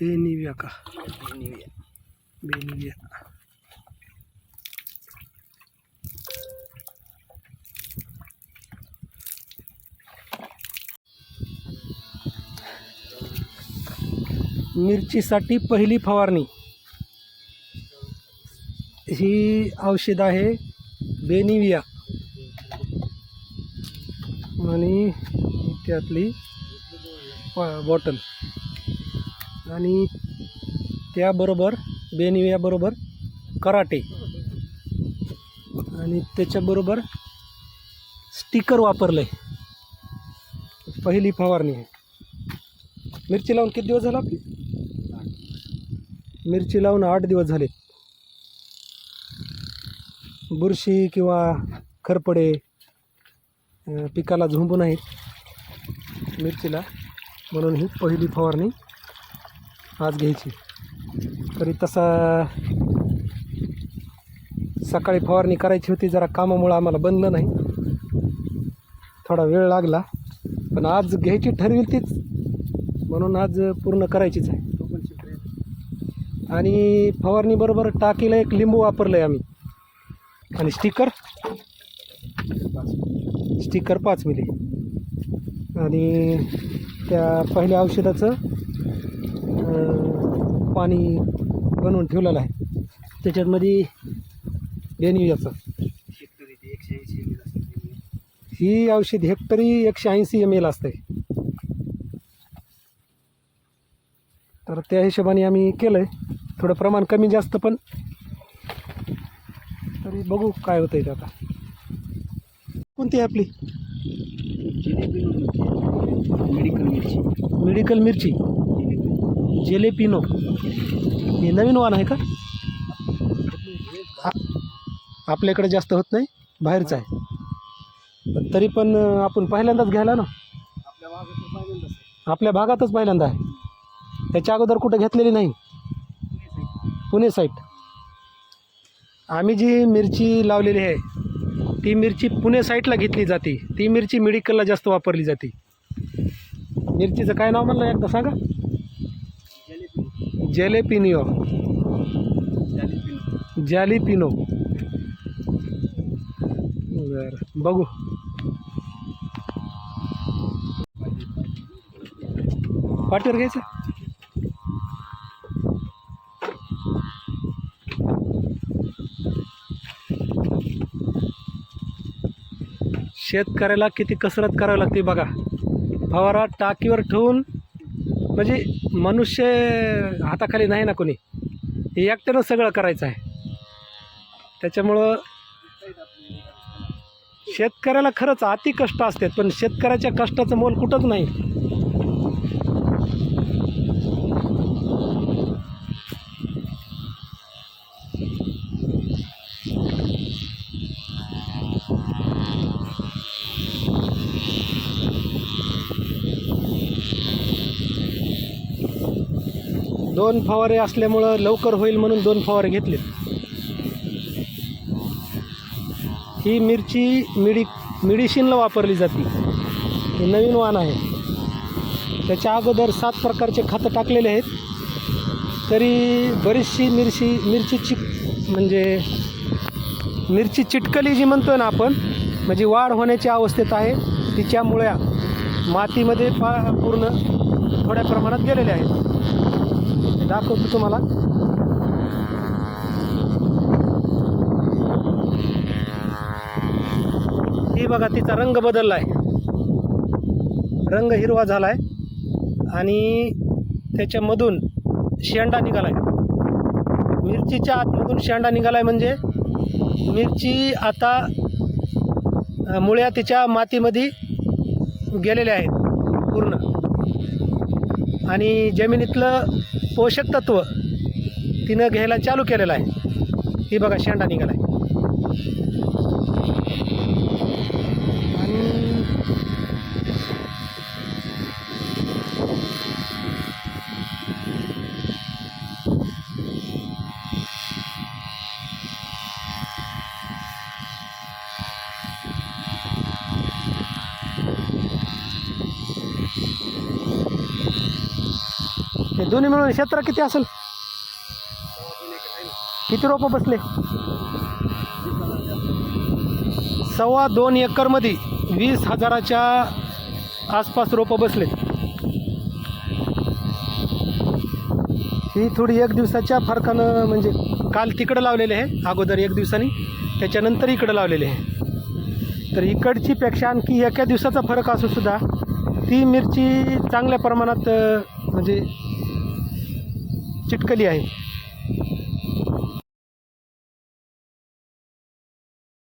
बेनिव्या का? बेनिव्या मिरचीसाठी पहिली फवारणी. ही औषध आहे बेनिविया आणि त्यातली प- बॉटल आणि त्याबरोबर बेनिव्याबरोबर कराटे. आणि त्याच्याबरोबर स्टिकर वापरलं आहे पहिली फवारणी आहे. मिरची लावून किती दिवस झाला आपली? मिरची लावून आठ दिवस झाले. बुरशी किंवा खरपडे पिकाला झुंबून आहेत मिरचीला. म्हणून ही पहिली फवारणी आज घ्यायची. तरी तसा सकाळी फवारणी करायची होती जरा कामामुळं आम्हाला बनलं नाही. थोडा वेळ लागला. पण आज घ्यायची ठरवी तीच. म्हणून आज पूर्ण करायचीच आहे. आणि फवारणीबरोबर टाकीला एक लिंबू वापरलं आहे आम्ही. आणि स्टिकर. स्टिकर पाच मिली. आणि त्या पहिल्या औषधाचं पाणी बनवून ठेवलेलं आहे. त्याच्यामध्ये बेनियाचं ही औषध हेक्टरी एकशे ऐंशी एम एल असते तर त्या हिशोबाने आम्ही केलं आहे थोडं प्रमाण कमी जास्त पण. तरी बघू काय होतं आहे आता. कोणती आहे आपली? मेडिकल मिरची. मेडिकल मिरची. जेलेपिनो. हे नवीन वाण आहे का? आपल्याकडे जास्त होत नाही बाहेरचं आहे. पण तरी पण आपण पहिल्यांदाच घ्यायला ना? आपल्या आपल्या भागातच पहिल्यांदा आहे. त्याच्या अगोदर कुठं घेतलेली नाही. पुणे साईट आम्ही जी मिरची लावलेली आहे ती मिरची पुणे साईटला घेतली जाते. ती मिरची मेडिकलला जास्त वापरली जाते. मिरचीचं काय नाव म्हणलं एकदा सांगा? जेलेपिनिओ जॅलिपिनो बरं बघू पाठीवर घ्यायचं शेतकऱ्याला किती कसरत करावी लागते बघा. फवारा टाकीवर ठेवून म्हणजे मनुष्य हाताखाली नाही ना कोणी? हे एकट्यानं सगळं करायचं आहे. त्याच्यामुळं शेतकऱ्याला खरंच अति कष्ट असतात पण शेतकऱ्याच्या कष्टाचं मोल कुठंच नाही. दोन फवारे असल्यामुळं लवकर होईल म्हणून दोन फवारे घेतले ही मिरची मिडी मेडिसिनला वापरली जाते. हे नवीन वाण आहे. त्याच्या अगोदर सात प्रकारचे खतं टाकलेले आहेत. तरी बरीचशी मिरची मिरची चिक म्हणजे मिरची चिटकली जी म्हणतो ना आपण म्हणजे वाढ होण्याच्या अवस्थेत आहे. तिच्या मुळ्या मातीमध्ये पा पूर्ण थोड्या प्रमाणात गेलेल्या आहेत. दाखवतो तुम्हाला. ही बघा तिचा रंग बदलला आहे रंग हिरवा झाला आहे आणि त्याच्यामधून शेंडा निघाला आहे मिरचीच्या आतमधून शेंडा निघाला आहे म्हणजे मिरची आता मुळ्या तिच्या मातीमध्ये गेलेल्या आहेत पूर्ण. आणि जमिनीतलं पोषक तत्व तिनं घ्यायला चालू केलेलं आहे. ही बघा शेंडा निघाला आहे आणि दोन्ही मिळून क्षेत्र किती असेल? किती रोपं बसले? सव्वा दोन एकरमध्ये वीस हजाराच्या आसपास रोपं बसले. ही थोडी एक दिवसाच्या फरकानं म्हणजे काल तिकडं लावलेले आहे अगोदर एक दिवसानी त्याच्यानंतर इकडं लावलेले आहे. तर इकडची पेक्षा आणखी एका दिवसाचा फरक असूसुद्धा ती मिरची चांगल्या प्रमाणात म्हणजे चिटकली आहे.